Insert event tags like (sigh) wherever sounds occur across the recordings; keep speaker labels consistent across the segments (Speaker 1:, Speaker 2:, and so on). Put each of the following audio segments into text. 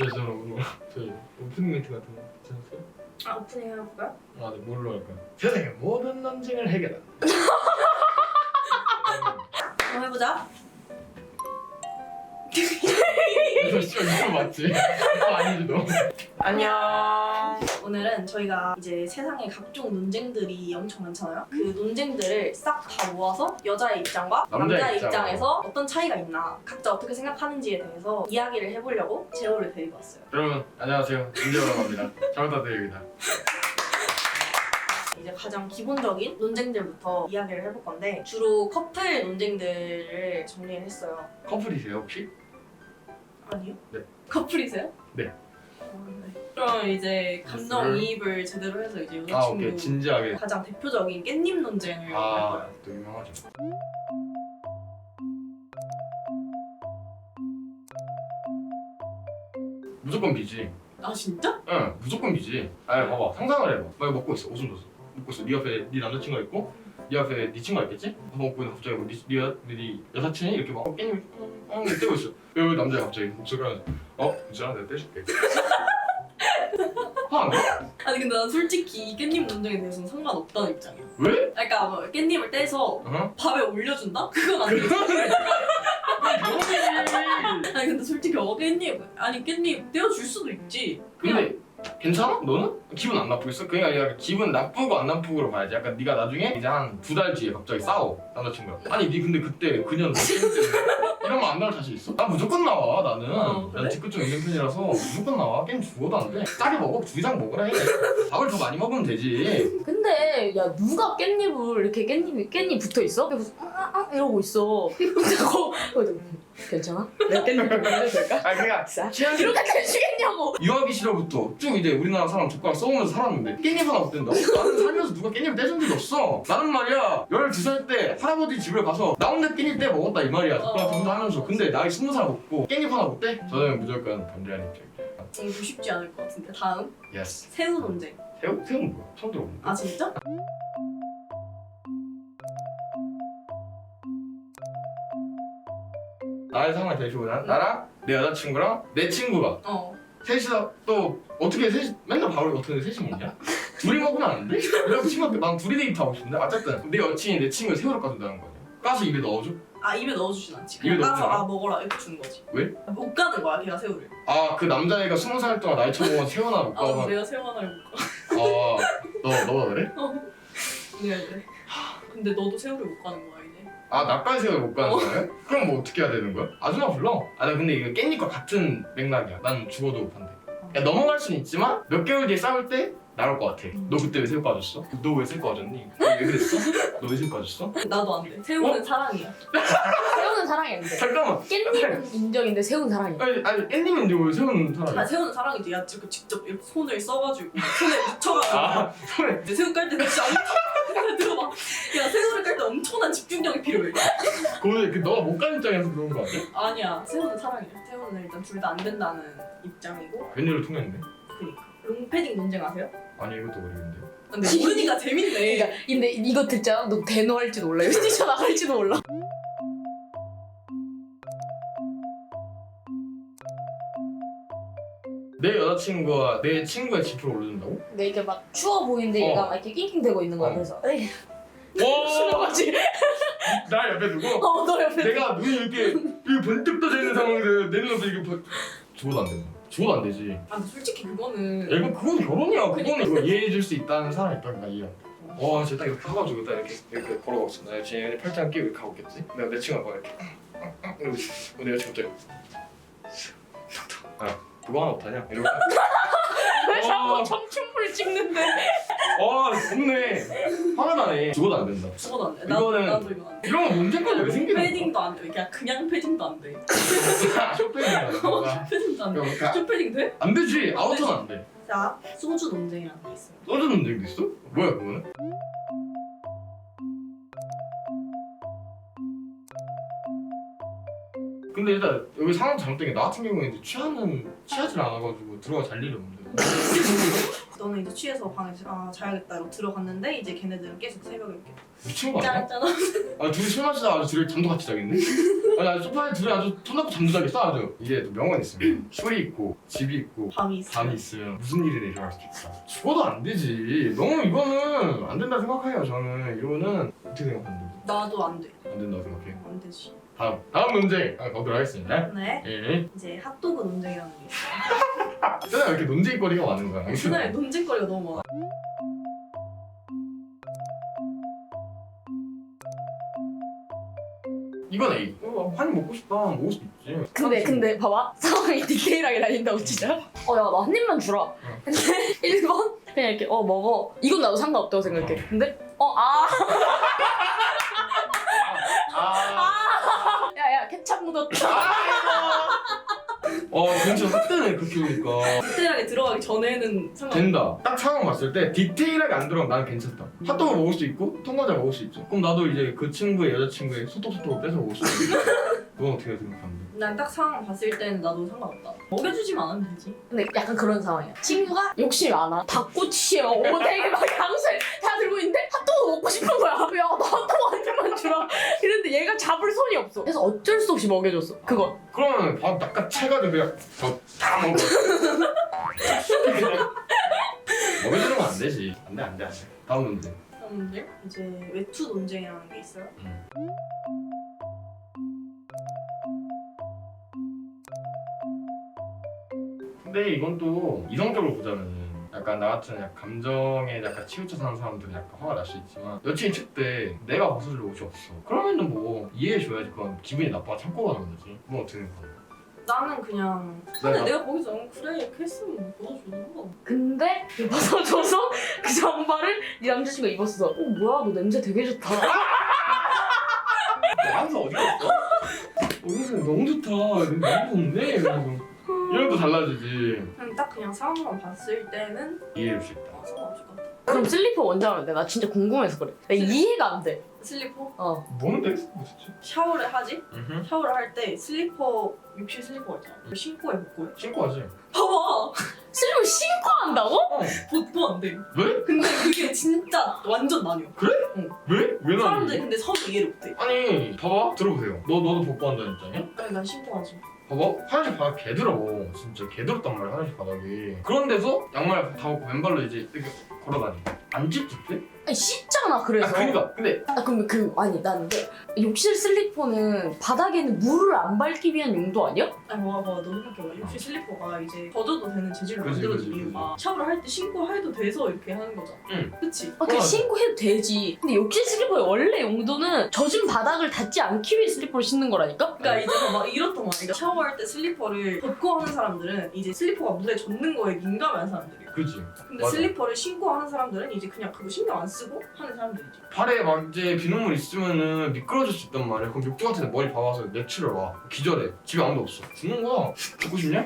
Speaker 1: 네, 저는 오늘 저희 오프닝 멘트 같은 거 괜찮으세요?
Speaker 2: 아 오프닝 해볼까요?
Speaker 1: 아, 네, 뭘로 할까요? 세상의 모든 논쟁을 해결한.
Speaker 2: 한번 해보자.
Speaker 1: 이거 진짜 이거 맞지? 이거 아니지 너?
Speaker 2: 안녕. 오늘은 저희가 이제 세상에 각종 논쟁들이 엄청 많잖아요. 그 논쟁들을 싹 다 모아서 여자의 입장과
Speaker 1: 남자의
Speaker 2: 남자의
Speaker 1: 입장으로.
Speaker 2: 입장에서 어떤 차이가 있나 각자 어떻게 생각하는지에 대해서 이야기를 해보려고 제호를 데리고 왔어요.
Speaker 1: 여러분 안녕하세요. 김재호라고 합니다. 잘 부탁드립니다.
Speaker 2: 이제 가장 기본적인 논쟁들부터 이야기를 해볼 건데 주로 커플 논쟁들을 정리를 했어요.
Speaker 1: 커플이세요 혹시?
Speaker 2: 아니요?
Speaker 1: 네.
Speaker 2: 커플이세요?
Speaker 1: 네.
Speaker 2: 어, 네. 그럼 이제 감정
Speaker 1: 네.
Speaker 2: 이입을 제대로 해서 이제
Speaker 1: 아 오케이
Speaker 2: 여자친구
Speaker 1: 진지하게.
Speaker 2: 가장 대표적인 깻잎 논쟁을 할
Speaker 1: 아,
Speaker 2: 거예요.
Speaker 1: 또 유명하죠. 무조건 비지.
Speaker 2: 아 진짜?
Speaker 1: 응, 무조건 비지. 아니 봐봐, 상상을 해봐. 막 먹고 있어, 오줌 줬어. 먹고 있어. 네 앞에 네 남자친구가 있고, 네 앞에 네 친구가 있겠지? 밥 먹고 있는 갑자기 뭐 네, 네, 여- 네 여사친이 이렇게 막 깻잎 엉 떼고 있어. 여기 남자가 갑자기 목소리가 어, 괜찮아, 내가 떼줄게. 화안 나?
Speaker 2: 아니 근데 난 솔직히 이 깻잎 논쟁에 대해서는 상관없다는 입장이야.
Speaker 1: 왜?
Speaker 2: 그러니까 뭐 깻잎을 떼서
Speaker 1: 어?
Speaker 2: 밥에 올려준다? 그건 아니지. (laughs) 아니 근데 솔직히 어 깻잎 아니 깻잎 떼어줄 수도 있지.
Speaker 1: 근데 괜찮아? 너는? 기분 안 나쁘겠어? 그게 아니라 기분 나쁘고 안 나쁘고로 봐야지 약간 네가 나중에 이제 한 두 달 뒤에 갑자기 싸워 남자친구랑 아니 네 근데 그때 그년 너 때문에 이러면 안 나올 자신 있어? 난 무조건 나와 나는
Speaker 2: 어, 그래?
Speaker 1: 난 뒤끝 좀 있는 편이라서 무조건 나와 게임 죽어도 안 돼 짜게 먹어 두 이상 먹으라 해 밥을 더 많이 먹으면 되지
Speaker 3: 근데 야 누가 깻잎을 이렇게 깻잎이 깻잎 붙어 있어? 그래서 아, 아, 이러고 있어. (laughs) 그거 괜찮아? 내가 깻잎 좀 될까?
Speaker 1: 아니 그냥
Speaker 3: 싸.
Speaker 1: 취향이
Speaker 3: 이렇게 되시겠냐고.
Speaker 1: 유학이 싫어부터 쭉 이제 우리나라 사람 젓가락 써오면서 살았는데 깻잎 하나 못 뗀다고? 나는 살면서 누가 깻잎을 떼준 적이 없어 나는 말이야 12살 때 할아버지 집에 가서 나 혼자 깻잎 떼 먹었다 이 말이야 젓가락 들면서 하면서 근데 나이 20살 먹고 깻잎 하나 못 떼? 저는 무조건 반대하는
Speaker 2: 이거 쉽지 않을 것 같은데 다음
Speaker 1: 예스
Speaker 2: 새우 논쟁.
Speaker 1: 새우? 새우는 뭐야? 처음 들어보는데
Speaker 2: 아 진짜?
Speaker 1: 나의 상황을 대표보자 나랑 내 여자친구랑 내 친구가
Speaker 2: 어.
Speaker 1: 셋이서 또 어떻게 셋이 맨날 밥을 어떻게 셋이 먹냐? 둘이 먹으면 안 돼? 내가 친구한테 난 둘이 데이트하고 싶은데 어쨌든 내 여친이 내 친구에 새우를 까준다는 거냐 까서 입에 넣어줘?
Speaker 2: 아 입에 넣어주진 않지.
Speaker 1: 입에
Speaker 2: 그냥 까서
Speaker 1: 넣어주지? 아
Speaker 2: 먹어라 이렇게 주는 거지.
Speaker 1: 왜?
Speaker 2: 못 가는 거야 걔가 새우를.
Speaker 1: 아 그 남자애가 스무 살 동안 나이 새우 하나 (laughs)
Speaker 2: 못아
Speaker 1: 까봐
Speaker 2: 내가 새우 하나를 못 가.
Speaker 1: 아너 너가 그래? (laughs)
Speaker 2: 그래 그래. 근데 너도 새우를 못 가는 거야.
Speaker 1: 아 나까지 새우를 못 가는 거야? 그럼 뭐 어떻게 해야 되는 거야? 아줌마 불러 아 나 근데 이거 깻잎과 같은 맥락이야 난 죽어도 반대 야, 넘어갈 순 있지만 몇 개월 뒤에 싸울 때 나올 것 같아 너 그때 왜 새우 까줬어? 너 왜 새우 까줬니? 너 왜 그랬어? 너 왜 새우 까줬어?
Speaker 2: 나도 안 돼. 새우는 사랑이야. (laughs)
Speaker 3: 새우는 사랑이 아닌데.
Speaker 1: 잠깐만
Speaker 3: 깻잎은 인정인데 새우는 사랑이야.
Speaker 1: 아니 아니 깻잎은 왜 새우는
Speaker 2: 아
Speaker 1: 사람이야?
Speaker 2: 새우는 사랑이지. 야 지금 직접 이렇게 손을 써가지고 손에 묻혀가지고.
Speaker 1: 아 손에
Speaker 2: 근데 새우 깔때 진짜 엄청 들어봐. (laughs) 야 새우를 깔 때 엄청난 집중력이 필요해.
Speaker 1: 그거는 그 너가 못 가는 입장에서 그런 거 아니야?
Speaker 2: 아니야 새우는 사랑이야. 새우는 일단 둘 다 안 된다는 입장이고.
Speaker 1: 웬일로 통했네?
Speaker 2: 그니까 롱패딩 논쟁 아세요?
Speaker 1: 아니 이것도 모르겠는데
Speaker 2: 근데 모르니까 재밌네.
Speaker 3: 그러니까 근데 이거 듣자 너 대노 할지도 몰라. (laughs) 이거 뛰쳐나갈지도 몰라.
Speaker 1: 내 여자친구가 내 친구의 지표를 올려준다고?
Speaker 3: 근데 이게 막 추워 보이는데
Speaker 1: 어.
Speaker 3: 얘가 막 이렇게 낑낑대고 있는 거야.
Speaker 1: 어.
Speaker 3: 그래서 에이
Speaker 1: 와!
Speaker 3: 싫어가지.
Speaker 1: 나 옆에 두고
Speaker 3: 어너 옆에.
Speaker 1: 내가 눈이 이렇게 이렇게 번뜩 떠져 있는 상황에서 내 눈앞에 이게 번... 죽어도 안 된다 죽어도 안 되지
Speaker 2: 아 솔직히 그거는
Speaker 1: 야 이거 그건 결혼이야 그거는
Speaker 2: 그러니까.
Speaker 1: 이거 이해해줄 수 있다는 사람이 있다니까 이해 와 진짜 딱 이렇게 하가지고 딱 이렇게 이렇게 걸어가고 있어 나 여친이 팔짱 끼고 이렇게 하고 있겠지 내가 내 친구가 막 이렇게 이러고 있어 내 여친 갑자기 아 그거 하나 못하냐? 이러고 (laughs)
Speaker 3: 왜 자꾸
Speaker 1: 와.
Speaker 3: 청춘불 찍는데?
Speaker 1: 와 없네 화가 나네 죽어도 안 된다
Speaker 2: 죽어도 안 돼. 나,
Speaker 1: 이거는-
Speaker 2: 나도 이거 안 돼.
Speaker 1: 이런 건 문제까지 왜 생기는 거야?
Speaker 2: 패딩도 안 돼. 그냥 그냥 패딩도 안 돼.
Speaker 1: 쇼핑이야 (laughs)
Speaker 2: 패딩도 안 돼.
Speaker 1: 그러니까
Speaker 2: 쇼패딩 돼?
Speaker 1: 안 되지 아우터는 안돼
Speaker 2: 자 소주 논쟁이라는 게 있어요.
Speaker 1: 써주는 적도 있어? 뭐야 그거는? 근데 일단 여기 상황 잘못된 게 나 같은 경우에 이제 취하는 취하질 않아가지고 들어가 잘 일이 없는데 (laughs)
Speaker 2: 너는 이제 취해서 방에서 아 자야겠다 이러고 들어갔는데 이제 걔네들은 계속 새벽에 이렇게
Speaker 1: 미친 거 아니야?
Speaker 2: 짠짠
Speaker 1: 아 둘이 술 마시다 아주 둘이 잠도 같이 자겠네? 아니 아주 소파에 둘이 아주 손 잡고 잠도 자겠어 아주. 이게 또 명언 있습니다. (clears throat) 술이 있고 집이 있고
Speaker 2: 밤이 있어
Speaker 1: 밤이 있으면 무슨 일이 일어날 수도 있다 죽어도 안 되지. 너무 이거는 안 된다 생각해요 저는. 이거는 어떻게 생각하는데?
Speaker 2: 나도 안 돼.
Speaker 1: 안 된다고 생각해?
Speaker 2: 안 되지.
Speaker 1: 다음 다음 논쟁 아, 가도록 하겠습니다.
Speaker 2: 네.
Speaker 1: 예.
Speaker 2: 이제 핫도그 논쟁이라는 게 있어요
Speaker 1: 세상에 왜 이렇게 논쟁거리가 많은 거야
Speaker 2: 세상에 논쟁거리가 너무 많아.
Speaker 1: 이건 A 어, 한입 먹고 싶다. 먹을 수 있지.
Speaker 3: 근데 근데 봐봐. (laughs) 상황이 디테일하게 날린다고 진짜. 어야 나 한 입만 주라. (laughs) 근데 1번? 그냥 이렇게 어 먹어. 이건 나도 상관없다고 생각해. 근데? 어아.
Speaker 1: 아, (laughs)
Speaker 3: 야야 케찹 묻었다
Speaker 1: 어 괜찮아 확대네 그렇게 보니까
Speaker 2: 디테일하게 들어가기 전에는 상관
Speaker 1: 된다. 딱 상황 봤을 때 디테일하게 안 들어가면 나는 괜찮다. 핫도그 먹을 수 있고 통과자 먹을 수 있죠. 그럼 나도 이제 그 친구의 여자친구의 소떡소떡을 뺏어 먹을 수 있고. (laughs) 그건 어떻게 생각하는데?
Speaker 2: 난 딱 상황 봤을 때는 나도 상관없다 먹여주지만 않으면 되지
Speaker 3: 근데 약간 그런 상황이야 친구가 욕심이 많아 닭꼬치에 오뎅에 막 양술 다 들고 있는데 핫도그 먹고 싶은 거야 야 나 핫도그 한 입만 주라 이랬는데 얘가 잡을 손이 없어 그래서 어쩔 수 없이 먹여줬어 그거
Speaker 1: 그러면 밥 약간 채가지고 그냥 저다 먹어. (laughs) 먹여주는 건 안 되지. 안 돼, 안 돼, 안 돼. 다음 문제.
Speaker 2: 그런데 이제 외투 논쟁이라는 게 있어요
Speaker 1: 음. 근데 이건 또 이성적으로 보자면은 약간 나 같은 약간 감정에 약간 치우쳐 사는 사람들은 약간 화가 날 수 있지만 여친 칠때 내가 벗어줄 옷이 없어. 그러면은 뭐 이해해줘야지. 그건 기분이 나빠 참고 가는 거지. 그건 어떻게 생각해?
Speaker 2: 나는 그냥 근데
Speaker 1: 내가
Speaker 2: 내가 거기서 응, 그래 이렇게 했으면 벗어주는 거.
Speaker 3: 근데 벗어줘서 그 장바를 (laughs) 네 남자친구가 입었어 어 뭐야 너 냄새 되게 좋다. (laughs)
Speaker 1: 항상 어디 갔어? 어, 선생 너무 좋다. 너무 좋네 이러면서 이런 거 달라지지.
Speaker 2: 그냥 딱 그냥 상황만 봤을 때는
Speaker 1: 이해해줄 수 있다.
Speaker 2: 아, 상관없을 것 같아.
Speaker 3: 그럼 슬리퍼 원장은 돼? 나 진짜 궁금해서 그래. 나 이해가 안 돼.
Speaker 2: 슬리퍼?
Speaker 3: 어.
Speaker 1: 뭔데? 뭐지?
Speaker 2: 샤워를 하지?
Speaker 1: 응
Speaker 2: 샤워를 할 때 슬리퍼浴실 슬리퍼 있잖아? 그걸 신고 해 벗고 해
Speaker 1: 신고 하지.
Speaker 2: 봐봐!
Speaker 3: 슬리퍼 신고 한다고?
Speaker 1: 어.
Speaker 2: 벗고 안돼.
Speaker 1: 왜?
Speaker 2: 근데 그게 진짜 완전 나뉘어
Speaker 1: 왜? 왜 나는
Speaker 2: 사람들이 근데 서로 이해를 못해.
Speaker 1: 아니 봐봐. 들어보세요. 너 너도 복고 한다는 입장이야?
Speaker 2: 아니 난 신고 하지
Speaker 1: 봐봐. 화장실 바닥 개들어 진짜 개들었단 말이야 화장실 바닥이. 그런 데서 양말 다 벗고 맨발로 이제 이렇게 걸어다니. 안 찝찝해?
Speaker 3: 아니 씻잖아 그래서
Speaker 1: 아 그니까 근데
Speaker 3: 아 그럼 그 아니 난 근데 욕실 슬리퍼는 바닥에는 물을 안 밟기 위한 용도 아니야?
Speaker 2: 아니 봐봐 봐봐 너 생각해봐浴실 슬리퍼가 이제 젖어도 되는 재질로 만들어진
Speaker 1: 그지,
Speaker 2: 이유가 샤워를 할 때 신고 해도 돼서 이렇게 하는 거잖아
Speaker 1: 응.
Speaker 2: 그치?
Speaker 3: 아, 그
Speaker 1: 어.
Speaker 3: 신고해도 되지. 근데 욕실 슬리퍼의 원래 용도는 젖은 바닥을 닿지 않기 위해 슬리퍼를 신는 거라니까?
Speaker 2: 그러니까 이제 봐봐 이렇단 말이야 샤워할 때 슬리퍼를 벗고 하는 사람들은 이제 슬리퍼가 물에 젖는 거에 민감한 사람들이야
Speaker 1: 그지
Speaker 2: 근데
Speaker 1: 맞아.
Speaker 2: 슬리퍼를 신고 하는 사람들은 이제 그냥 그거 신경 안 쓰고 하는 사람들이지
Speaker 1: 발에 막 이제 비눗물 있으면은 미끄러질 수 있단 말이야 그럼 욕조 같은 데 머리 박아서 내추럴 와 기절해 집에 아무도 없어 죽는 거야 죽고 싶냐?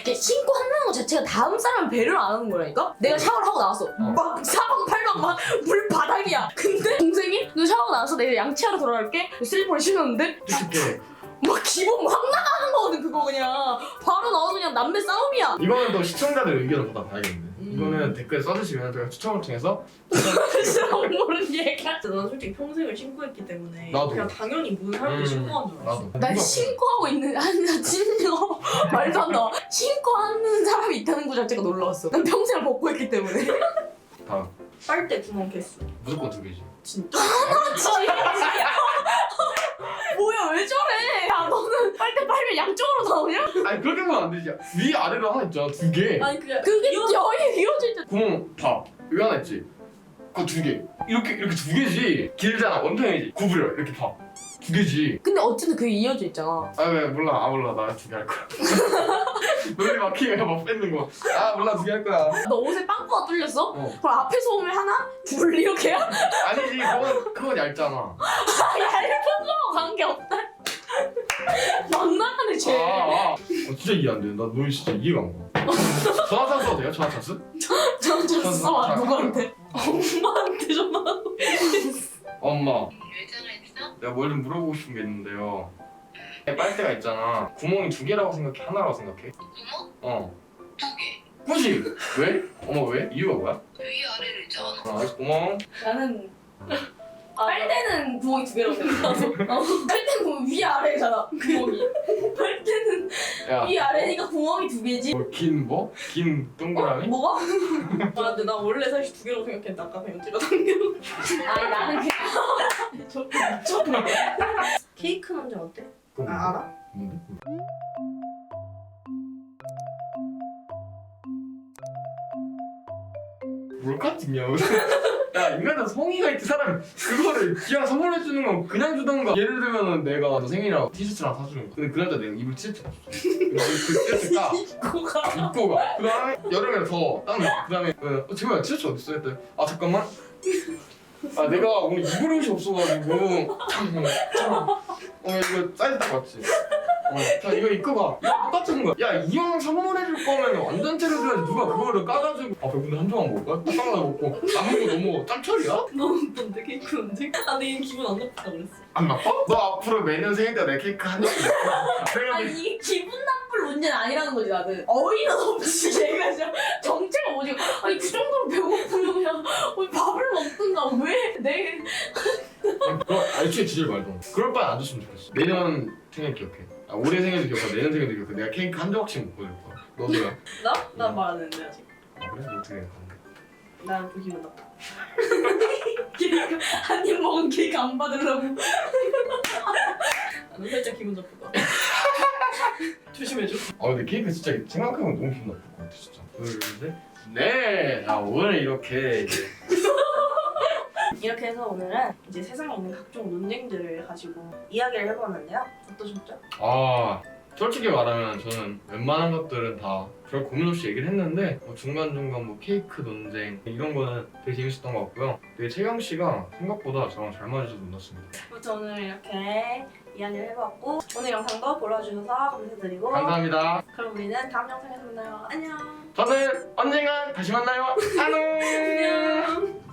Speaker 3: 이게 신고 한다는 것 자체가 다음 사람 배려를 안 하는 거라니까? 내가 샤워를 하고 나왔어. 막 사방 팔방 막 물 바닥이야. 근데 동생이 너 샤워 나와서 내일 양치하러 돌아갈게. 슬리퍼를 신었는데
Speaker 1: 찝찝해
Speaker 3: 막 기분 확 나가는 거거든 그거 그냥. 바로 나와서 그냥 남매 싸움이야.
Speaker 1: 이거는 또 시청자들 의견을 받아봐야겠네
Speaker 2: 음.
Speaker 1: 이거는 댓글에 써주시면 제가 추첨을 통해서
Speaker 3: 그래서 모르는 얘기야.
Speaker 2: 난 솔직히 평생을 신고했기 때문에
Speaker 1: 나도.
Speaker 2: 그냥 당연히 모든 사람들이
Speaker 1: 음,
Speaker 2: 신고한 줄 알았어
Speaker 1: 나도
Speaker 3: 난 신고하고 있는 아니 나 진짜 (laughs) 말도 안 나와. 신고하는 사람이 있다는 것 자체가 놀라웠어. 난 평생을 벗고 했기 때문에.
Speaker 1: 다음
Speaker 2: 빨대 구멍 개수
Speaker 1: 무조건 두 개지
Speaker 2: 진짜? (laughs)
Speaker 3: 뭐야 왜 저래? 야 너는 빨면 양쪽으로 나오냐?
Speaker 1: 아니 그렇게 보면 안 되지. 위 아래로 하나 있잖아 두개.
Speaker 2: 아니 그게
Speaker 3: 그게 여기 이어져 있잖아.
Speaker 1: 구멍 봐 여기 하나 있지? 그거 두개. 이렇게 이렇게 두 개지. 길잖아 원평이지. 구부려 이렇게 봐두 개지.
Speaker 3: 근데 어쨌든 그게 이어져 있잖아.
Speaker 1: 아 왜 몰라. 아 몰라. 나 두 개 할 거야. (laughs) 놀리 막히면 막 뺏는 거아 몰라. 두 개 할 거야.
Speaker 3: 너 옷에 빵꾸가 뚫렸어?
Speaker 1: 어.
Speaker 3: 그럼 앞에서 오면 하나? 둘 이렇게야?
Speaker 1: 아니지. 그건 그건 얇잖아. (laughs)
Speaker 3: 아 얇아서 관계 없다. 막 나가네 쟤.
Speaker 1: 아, 아. 어, 진짜 이해 안 돼. 나너 진짜 이해가 안 가. (laughs) 전화 찬스 돼요? 전화 찬스?
Speaker 3: 저 줬어 누구한테?
Speaker 2: 엄마한테 전화
Speaker 1: 엄마,
Speaker 4: 왜 전화했어?
Speaker 1: 내가 뭘좀 물어보고 싶은 게 있는데요. 빨대가 있잖아. 구멍이 두 개라고 생각해? 하나라고 생각해?
Speaker 4: 구멍?
Speaker 1: 어.
Speaker 4: 두 개.
Speaker 1: 굳이 왜? 어머 왜? 이유가 뭐야?
Speaker 4: 위 아래를 있잖아.
Speaker 1: 아 고마워
Speaker 3: 나는
Speaker 2: 아,
Speaker 3: 빨대는 구멍이 두 개라고 생각해. 어, 빨대는 구멍 위 아래잖아 구멍이. 빨대는
Speaker 1: 야
Speaker 3: 위 아래니까 구멍이 두 개지.
Speaker 1: 뭐, 긴 뭐? 긴 동그라미?
Speaker 3: 뭐가? (laughs)
Speaker 2: 아 근데 나 원래 사실 두 개라고 생각했는데 아까 그냥 찍어당겨
Speaker 3: 아니 나는 그냥 (laughs)
Speaker 2: 케이크 논쟁 어때?
Speaker 1: 그거
Speaker 2: 아 알아?
Speaker 1: 뭔데? 뭘 같으냐 (laughs) 야 인간은 성의가 있지 사람이 그거를 기왕 선물해 주는 건 그냥 주던가 예를 들면은 내가 너 생일이라고 티셔츠랑 사주는 거 근데 그 날짜 내가 입을 티셔츠 없어 근데 그 티셔츠 까 입고 가. 그 다음에 여름에 더 땀. 나. 그 다음에 어, 제발 티셔츠 어디 있어? 했더니 아 잠깐만. 아 내가 오늘 입을 옷이 없어가지고 참, 참. 어 이거 사이즈 딱 맞지? 어자 이거 입고 가. 이거 똑같은 거야. 야 이왕 선물해줄 거면 완전체를 줘야지 누가 그거를 까가지고 아 배고픈데 한 조각 먹을까? 딱 하나 먹고 남은 거 너무 짬철이야?
Speaker 2: 너무 나쁜데 케이크 논쟁? 아 근데 얘 기분 안 나쁘다 그랬어
Speaker 1: 안 나빠? 너 앞으로 매년 생일 때 내 케이크 한. 내가
Speaker 3: 아니 이게 기분 나쁠 문제는 아니라는 거지 나는. 어이는 없이 얘가 진짜 정체가 뭐지? 아니 그 정도로 배고프면 그냥 어, 밥을 먹든가 왜 내?
Speaker 1: 그럼 애초에 지질 말도 그럴 바에 안 줬으면 좋겠어 내년 생일 기억해 아, 올해 생일도 기억하고 내년 생일도 기억해 내가 케이크 한 조각씩 먹고 줄 거야 너도야
Speaker 2: 나? 나말안 했는데 아직
Speaker 1: 아 그래? 너 어떻게 해?
Speaker 2: 나또 기분 나빠
Speaker 3: 케이크 (laughs) 한입 먹은 케이크 안 받으려고.
Speaker 2: 나는 살짝 기분 나쁘다 (laughs) 조심해줘
Speaker 1: 아 근데 케이크 진짜 생각해보면 너무 기분 나쁠 것 같아 진짜 그런데 네! 아 오늘 이렇게 이제
Speaker 2: 이렇게 해서 오늘은 이제 세상에 있는 각종 논쟁들을 가지고 이야기를 해봤는데요. 어떠셨죠?
Speaker 1: 아 솔직히 말하면 저는 웬만한 것들은 다 별 고민 없이 얘기를 했는데 뭐 중간중간 뭐 케이크 논쟁 이런 거는 되게 재밌었던 것 같고요. 되게 채경 씨가 생각보다 저랑 잘 맞아서 놀랐습니다.
Speaker 2: 아무튼 오늘 이렇게 이야기를 해봤고 오늘 영상도 골라주셔서 감사드리고.
Speaker 1: 감사합니다.
Speaker 2: 그럼 우리는 다음 영상에서 만나요. 안녕.
Speaker 1: 저는 언젠간 다시 만나요. 안녕 (laughs)